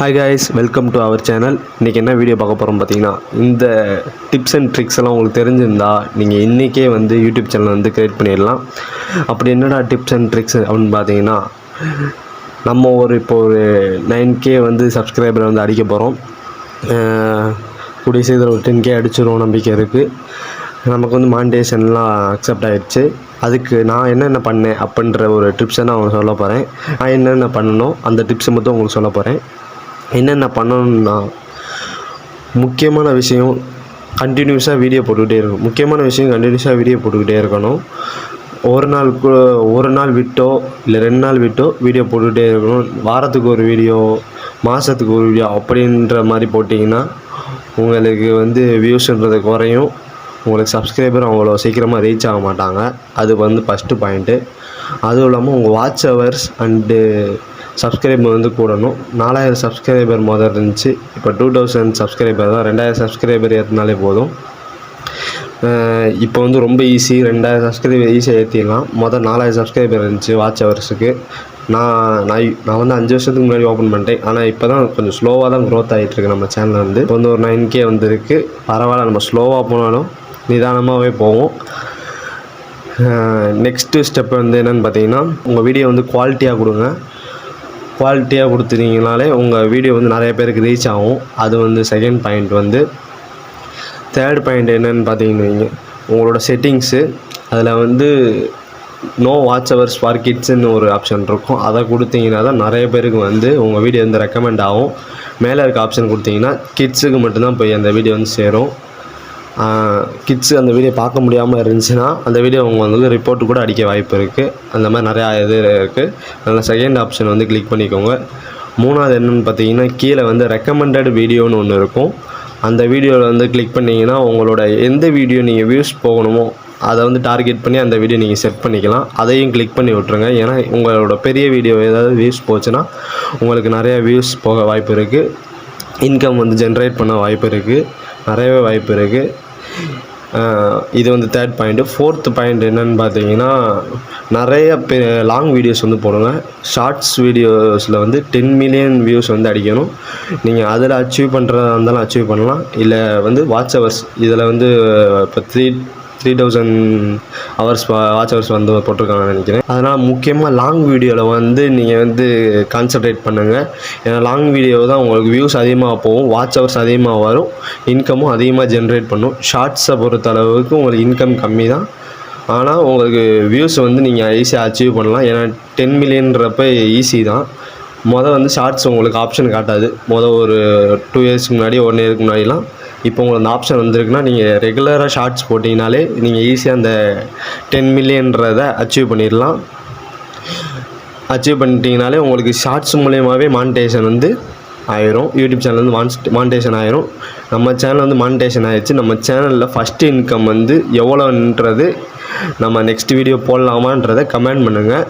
Hi guys welcome to our channel இன்றைக்கி என்ன video பார்க்க போகிறோம் பார்த்தீங்கன்னா இந்த டிப்ஸ் அண்ட் ட்ரிக்ஸ் எல்லாம் உங்களுக்கு தெரிஞ்சிருந்தா நீங்கள் இன்றைக்கே வந்து யூடியூப் சேனல் வந்து க்ரியேட் பண்ணிடலாம். அப்படி என்னடா டிப்ஸ் அண்ட் ட்ரிக்ஸ் அப்படின்னு பார்த்தீங்கன்னா நம்ம ஒரு இப்போ ஒரு நைன் கே வந்து சப்ஸ்கிரைபர் வந்து அடிக்க போகிறோம் கூடிய சீக்கிரம் ஒரு டென் கே அடிச்சிடும் நம்பிக்கை இருக்குது நமக்கு வந்து மாண்டேஷன்லாம் அக்செப்ட் ஆகிடுச்சு அதுக்கு நான் என்னென்ன பண்ணேன் அப்படின்ற ஒரு டிப்ஸை நான் உங்களுக்கு சொல்ல போகிறேன் நான் என்னென்ன பண்ணணும் அந்த டிப்ஸை மட்டும் உங்களுக்கு சொல்ல போகிறேன் என்னென்ன பண்ணணும்னா முக்கியமான விஷயம் கண்டினியூஸாக வீடியோ போட்டுக்கிட்டே இருக்கணும். முக்கியமான விஷயம் கண்டினியூஸாக வீடியோ போட்டுக்கிட்டே இருக்கணும். ஒரு நாள் ஒரு நாள் விட்டோ இல்லை ரெண்டு நாள் விட்டோ வீடியோ போட்டுக்கிட்டே இருக்கணும். வாரத்துக்கு ஒரு வீடியோ மாதத்துக்கு ஒரு வீடியோ அப்படின்ற மாதிரி போட்டிங்கன்னா உங்களுக்கு வந்து வியூஸ்ன்றது குறையும். உங்களுக்கு சப்ஸ்கிரைபர் அவ்வளோ சீக்கிரமாக ரீச் ஆக மாட்டாங்க. அது வந்து ஃபஸ்ட்டு பாயிண்ட்டு அதுவும் இல்லாமல் உங்கள் வாட்ச் ஹவர்ஸ் அண்டு சப்ஸ்கிரைப் வந்து கூடணும். நாலாயிரம் சப்ஸ்கிரைபர் முதல் இருந்துச்சு. இப்போ டூ தௌசண்ட் சப்ஸ்கிரைபர் தான். ரெண்டாயிரம் சப்ஸ்கிரைபர் ஏற்றினாலே போதும். இப்போ வந்து ரொம்ப ஈஸி ரெண்டாயிரம் சப்ஸ்கிரைபர் ஈஸியாக ஏற்றிடலாம் மொதல் நாலாயிரம் சப்ஸ்கிரைபர் இருந்துச்சு வாட்ச் ஹவர்ஸுக்கு நான் நான் நான் வந்து அஞ்சு வருஷத்துக்கு முன்னாடி ஓப்பன் பண்ணிட்டேன். ஆனால் இப்போ தான் கொஞ்சம் ஸ்லோவாக தான் க்ரோத் ஆகிட்டுருக்கு நம்ம சேனல் வந்து இப்போ வந்து ஒரு நைன் கே வந்துருக்கு. பரவாயில்ல. நம்ம ஸ்லோவாக போனாலும் நிதானமாகவே போவோம். நெக்ஸ்ட்டு ஸ்டெப் வந்து என்னென்னு பார்த்தீங்கன்னா உங்கள் வீடியோ வந்து குவாலிட்டியாக கொடுங்க. குவாலிட்டியாக கொடுத்துட்டீங்கனாலே உங்கள் வீடியோ வந்து நிறைய பேருக்கு ரீச் ஆகும். அது வந்து செகண்ட் பாயிண்ட் வந்து தேர்ட் பாயிண்ட் என்னன்னு பார்த்தீங்கன்னு வைங்க. உங்களோட செட்டிங்ஸு அதில் வந்து நோ வாட்ச் ஹவர்ஸ் ஃபார் கிட்ஸ்ன்னு ஒரு ஆப்ஷன் இருக்கும். அதை கொடுத்தீங்கன்னா தான் நிறைய பேருக்கு வந்து உங்கள் வீடியோ வந்து ரெக்கமெண்ட் ஆகும். மேலே இருக்க ஆப்ஷன் கொடுத்தீங்கன்னா கிட்ஸுக்கு மட்டும்தான் போய் அந்த வீடியோ வந்து சேரும். கிட்ஸு அந்த வீடியோ பார்க்க முடியாமல் இருந்துச்சுன்னா அந்த வீடியோ அவங்க வந்து ரிப்போர்ட் கூட அடிக்க வாய்ப்பு இருக்குது அந்த மாதிரி நிறையா இது இருக்குது அதில் செகண்ட் ஆப்ஷன் வந்து கிளிக் பண்ணிக்கோங்க. மூணாவது என்னென்னு பார்த்தீங்கன்னா கீழே வந்து ரெக்கமெண்டட் வீடியோன்னு ஒன்று இருக்கும். அந்த வீடியோவில் வந்து கிளிக் பண்ணிங்கன்னா உங்களோட எந்த வீடியோ நீங்கள் வியூஸ் போகணுமோ அதை வந்து டார்கெட் பண்ணி அந்த வீடியோ நீங்கள் செட் பண்ணிக்கலாம். அதையும் கிளிக் பண்ணி விட்ருங்க ஏன்னா உங்களோட பெரிய வீடியோ ஏதாவது வியூஸ் போச்சுன்னா உங்களுக்கு நிறையா வியூஸ் போக வாய்ப்பு இருக்குது இன்கம் வந்து ஜென்ரேட் பண்ண வாய்ப்பு இருக்குது நிறையவே வாய்ப்பு இருக்குது இது வந்து தேர்ட் பாயிண்ட்டு ஃபோர்த்து பாயிண்ட் என்னன்னு பார்த்தீங்கன்னா நிறைய பெ லாங் வீடியோஸ் வந்து போடுங்க. ஷார்ட்ஸ் வீடியோஸில் வந்து டென் மில்லியன் வியூஸ் வந்து அடிக்கணும். நீங்கள் அதில் அச்சீவ் பண்ணுறதா இருந்தாலும் அச்சீவ் பண்ணலாம். இல்லை வந்து வாட்ச் ஹவர்ஸ் இதில் வந்து இப்போ three three thousand hours watch hours வந்து போட்டிருக்காங்கன்னு நினைக்கிறேன். அதனால் முக்கியமாக லாங் வீடியோவில் வந்து நீங்கள் வந்து கான்சன்ட்ரேட் பண்ணுங்கள் ஏன்னா லாங் வீடியோ தான் உங்களுக்கு வியூஸ் அதிகமாக போகும் வாட்ச் ஹவர்ஸ் அதிகமாக வரும் இன்கமும் அதிகமாக ஜென்ரேட் பண்ணும். ஷார்ட்ஸை பொறுத்த அளவுக்கு உங்களுக்கு இன்கம் கம்மி தான். ஆனால் உங்களுக்கு வியூஸ் வந்து நீங்கள் ஈஸியாக அச்சீவ் பண்ணலாம். ஏன்னா டென் மில்லியன்றப்ப ஈஸி தான். மொதல் வந்து ஷார்ட்ஸ் உங்களுக்கு ஆப்ஷன் காட்டாது. மொதல் ஒரு டூ இயர்ஸ்க்கு முன்னாடி ஒன் இயருக்கு முன்னாடிலாம் இப்போ உங்களுக்கு அந்த ஆப்ஷன் வந்திருக்குன்னா நீங்கள் ரெகுலராக ஷார்ட்ஸ் போட்டிங்கனாலே நீங்கள் ஈஸியாக அந்த டென் மில்லியன்றதை அச்சீவ் பண்ணிடலாம் அச்சீவ் பண்ணிட்டீங்கனாலே உங்களுக்கு ஷார்ட்ஸ் மூலயமாவே மானிட்டேஷன் வந்து ஆயிரும். யூடியூப் சேனல் வந்து மான்ஸ் மானிட்டேஷன் ஆயிரும். நம்ம சேனல் வந்து மானிட்டேஷன் ஆயிடுச்சு நம்ம சேனலில் ஃபஸ்ட்டு இன்கம் வந்து எவ்வளோன்றது நம்ம நெக்ஸ்ட் வீடியோ போடலாமான்றதை கமெண்ட் பண்ணுங்கள்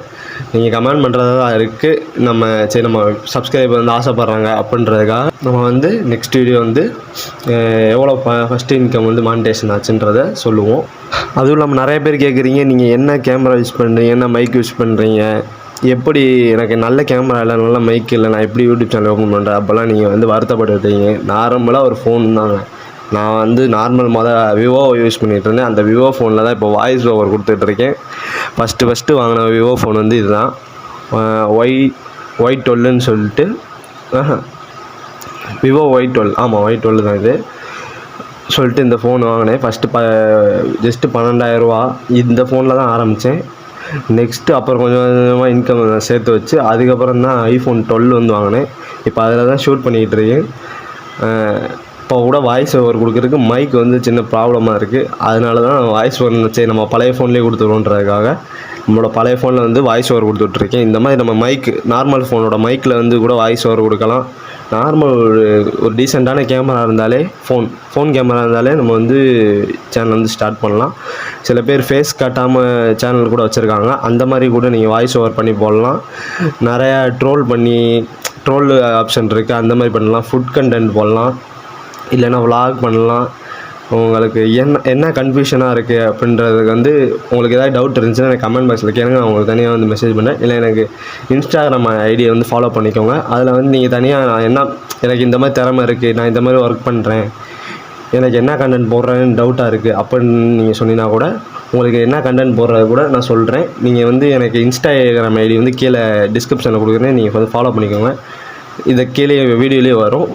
நீங்கள் கமெண்ட் பண்ணுறதா தான் இருக்குது நம்ம சரி நம்ம சப்ஸ்கிரைபர் வந்து ஆசைப்பட்றாங்க அப்படின்றதுக்காக நம்ம வந்து நெக்ஸ்ட் வீடியோ வந்து எவ்வளோ ஃபஸ்ட் இன்கம் வந்து மானிட்டேஷன் ஆச்சுன்றதை சொல்லுவோம். அதுவும் இல்லாமல் நிறைய பேர் கேட்குறீங்க நீங்கள் என்ன கேமரா யூஸ் பண்ணுறீங்க என்ன மைக் யூஸ் பண்ணுறீங்க எப்படி எனக்கு நல்ல கேமரா இல்லை நல்ல மைக் இல்லை நான் எப்படி யூடியூப் சேனல் ஓப்பன் பண்ணுறேன் அப்போல்லாம் நீங்கள் வந்து வருத்தப்பட்டுட்டீங்க. நார்மலாக ஒரு ஃபோன் தாங்க. நான் வந்து நார்மல் மொதல் விவோ யூஸ் பண்ணிகிட்டு இருந்தேன். அந்த விவோ ஃபோனில் தான் இப்போ வாய்ஸ் ஓவர் கொடுத்துட்ருக்கேன் ஃபஸ்ட்டு ஃபஸ்ட்டு வாங்கின விவோ ஃபோன் வந்து இதுதான். ஒய் ஒய் டுவெல்லுன்னு சொல்லிட்டு விவோ ஒய் டுவெல் ஆமாம் ஒய் டுவெல் தான் இது. சொல்லிட்டு இந்த ஃபோன் வாங்கினேன். ஃபஸ்ட்டு ப ஜஸ்ட்டு பன்னெண்டாயிரரூவா இந்த ஃபோனில் தான் ஆரம்பித்தேன் நெக்ஸ்ட்டு அப்புறம் கொஞ்சம் கொஞ்சமாக இன்கம் சேர்த்து வச்சு அதுக்கப்புறம் தான் ஐஃபோன் டுவெல் வந்து வாங்கினேன். இப்போ அதில் தான் ஷூட் பண்ணிக்கிட்டு இருக்கேன். இப்போ கூட வாய்ஸ் ஓவர் கொடுக்குறதுக்கு மைக் வந்து சின்ன ப்ராப்ளமாக இருக்குது அதனால தான் வாய்ஸ் ஓவர் சரி நம்ம பழைய ஃபோன்லேயே கொடுத்துருவோன்றதுக்காக நம்மளோட பழைய ஃபோனில் வந்து வாய்ஸ் ஓவர் கொடுத்துட்ருக்கேன். இந்த மாதிரி நம்ம மைக் நார்மல் ஃபோனோட மைக்கில் வந்து கூட வாய்ஸ் ஓவர் கொடுக்கலாம். நார்மல் ஒரு ஒரு டீசெண்டான கேமரா இருந்தாலே ஃபோன் ஃபோன் கேமரா இருந்தாலே நம்ம வந்து சேனல் வந்து ஸ்டார்ட் பண்ணலாம். சில பேர் ஃபேஸ் காட்டாமல் சேனல் கூட வச்சுருக்காங்க. அந்த மாதிரி கூட நீங்கள் வாய்ஸ் ஓவர் பண்ணி போடலாம். நிறையா ட்ரோல் பண்ணி ட்ரோல் ஆப்ஷன் இருக்குது அந்த மாதிரி பண்ணலாம். ஃபுட் கண்டென்ட் போடலாம். இல்லைன்னா விலாக் பண்ணலாம். உங்களுக்கு என்ன என்ன கன்ஃபியூஷனாக இருக்குது அப்படின்றதுக்கு வந்து உங்களுக்கு ஏதாவது டவுட் இருந்துச்சுன்னா எனக்கு கமெண்ட் பாக்ஸில் கேளுங்க. நான் உங்களுக்கு தனியாக வந்து மெசேஜ் பண்ணேன் இல்லை எனக்கு இன்ஸ்டாகிராம் ஐடியை வந்து ஃபாலோ பண்ணிக்கோங்க. அதில் வந்து நீங்கள் தனியாக நான் என்ன எனக்கு இந்த மாதிரி திறமை இருக்குது நான் இந்த மாதிரி ஒர்க் பண்ணுறேன் எனக்கு என்ன கண்டென்ட் போடுறேன்னு டவுட்டாக இருக்குது அப்படின்னு நீங்கள் சொன்னீங்கன்னா கூட உங்களுக்கு என்ன கண்டென்ட் போடுறது கூட நான் சொல்கிறேன் நீங்கள் வந்து எனக்கு இன்ஸ்டாகிராம் ஐடி வந்து கீழே டிஸ்கிரிப்ஷனில் கொடுக்குறேன். நீங்கள் வந்து ஃபாலோ பண்ணிக்கோங்க. இதை கீழே வீடியோலேயே வரும்.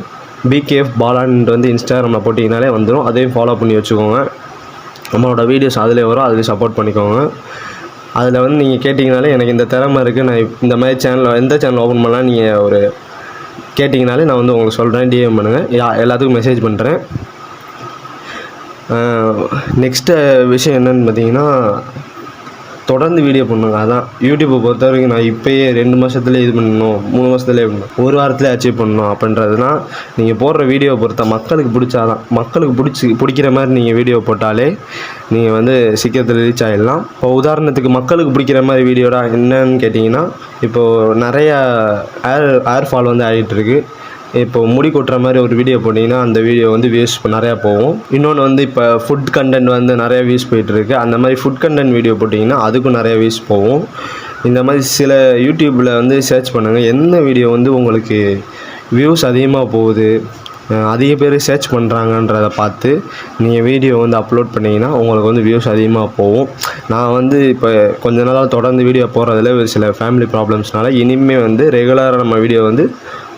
பிகேஎஃப் பாலான்ட்டு வந்து இன்ஸ்டாகிராமில் போட்டிங்கனாலே வந்துடும் அதையும் ஃபாலோ பண்ணி வச்சுக்கோங்க. நம்மளோட வீடியோஸ் அதிலே வரும். அதுலேயும் சப்போர்ட் பண்ணிக்கோங்க. அதில் வந்து நீங்கள் கேட்டிங்கனாலே எனக்கு இந்த திறமை இருக்குது நான் இந்த மாதிரி சேனல் எந்த சேனல் ஓப்பன் பண்ணலாம் நீங்கள் ஒரு கேட்டிங்கனாலே நான் வந்து உங்களுக்கு சொல்கிறேன் டிஎம் பண்ணுங்கள் யா எல்லாத்துக்கும் மெசேஜ் பண்ணுறேன் நெக்ஸ்ட்டு விஷயம் என்னென்னு பார்த்தீங்கன்னா தொடர்ந்து வீடியோ பண்ணுங்க. அதான் யூடியூப்பை பொறுத்த வரைக்கும் நான் இப்போயே ரெண்டு மாதத்துலேயே இது பண்ணணும் மூணு மாதத்துலேயே பண்ணணும் ஒரு வாரத்தில் அச்சீவ் பண்ணணும் அப்படின்றதுனா நீங்கள் போடுற வீடியோவை பொறுத்த மக்களுக்கு பிடிச்சாதான். மக்களுக்கு பிடிச்சி பிடிக்கிற மாதிரி நீங்கள் வீடியோ போட்டாலே நீங்கள் வந்து சீக்கிரத்தில் ரீச் ஆகிடலாம் இப்போ உதாரணத்துக்கு மக்களுக்கு பிடிக்கிற மாதிரி வீடியோடா என்னன்னு கேட்டிங்கன்னா இப்போது நிறையா ஏர் ஏர் ஃபால் வந்து ஆகிட்டு இருக்குது இப்போ முடி கொட்டுற மாதிரி ஒரு வீடியோ போட்டிங்கன்னா அந்த வீடியோ வந்து வியூஸ் நிறையா போகும். இன்னொன்று வந்து இப்போ ஃபுட் கண்டென்ட் வந்து நிறைய வியூஸ் போயிட்டுருக்கு. அந்த மாதிரி ஃபுட் கண்டென்ட் வீடியோ போட்டிங்கன்னா அதுக்கும் நிறைய வியூஸ் போகும். இந்த மாதிரி சில யூடியூப்பில் வந்து சர்ச் பண்ணுங்கள் எந்த வீடியோ வந்து உங்களுக்கு வியூஸ் அதிகமாக போகுது? அதிக பேர் சர்ச் பண்ணுறாங்கன்றத பார்த்து நீங்கள் வீடியோ வந்து அப்லோட் பண்ணிங்கன்னா உங்களுக்கு வந்து வியூஸ் அதிகமாக போகும். நான் வந்து இப்போ கொஞ்ச நாளாக தொடர்ந்து வீடியோ போடுறதுல ஒரு சில ஃபேமிலி ப்ராப்ளம்ஸ்னால இனிமேல் வந்து ரெகுலராக நம்ம வீடியோ வந்து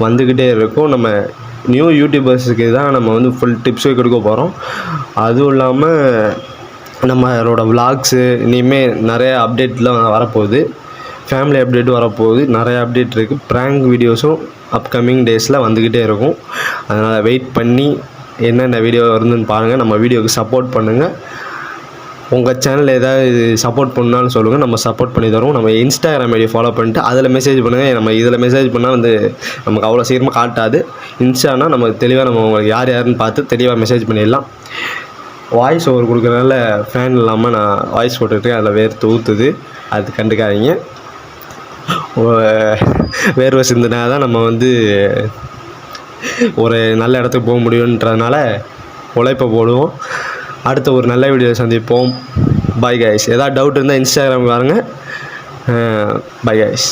வந்துக்கிட்டே இருக்கும். நம்ம நியூ யூடியூபர்ஸுக்கு தான் நம்ம வந்து ஃபுல் டிப்ஸும் கொடுக்க போகிறோம் அதுவும் இல்லாமல் நம்மளோட விலாக்ஸு இனிமேல் நிறைய அப்டேட்லாம் வரப்போகுது. ஃபேமிலி அப்டேட் வரப்போகுது. நிறைய அப்டேட் இருக்குது ப்ராங்க் வீடியோஸும் அப்கமிங் டேஸில் வந்துக்கிட்டே இருக்கும். அதனால் வெயிட் பண்ணி என்னென்ன வீடியோ வருதுன்னு பாருங்கள் நம்ம வீடியோவுக்கு சப்போர்ட் பண்ணுங்கள் உங்கள் சேனல் ஏதாவது சப்போர்ட் பண்ணாலும் சொல்லுங்கள் நம்ம சப்போர்ட் பண்ணி தரோம் நம்ம இன்ஸ்டாகிராம் ஐடி ஃபாலோ பண்ணிட்டு அதில் மெசேஜ் பண்ணுங்கள் நம்ம இதில் மெசேஜ் பண்ணால் வந்து நமக்கு அவ்வளோ சீக்கிரமாக காட்டாது. இன்ஸ்டானா நம்ம தெளிவாக நம்ம உங்களுக்கு யார் யாருன்னு பார்த்து தெளிவாக மெசேஜ் பண்ணிடலாம். வாய்ஸ் ஓவர் கொடுக்குறதுனால ஃபேன் இல்லாமல் நான் வாய்ஸ் போட்டுருக்கேன் அதில் வேர்த்து ஊற்றுது அது கண்டுக்காதீங்க. வேர்வை சிந்தினா தான் நம்ம வந்து ஒரு நல்ல இடத்துக்கு போக முடியுன்றதுனால உழைப்பை போடுவோம். அடுத்த ஒரு நல்ல வீடியோ சந்திப்போம். பாய் கைஸ் ஏதாவது டவுட் இருந்தால் இன்ஸ்டாகிராம் பாருங்கள் பாய் கைஸ்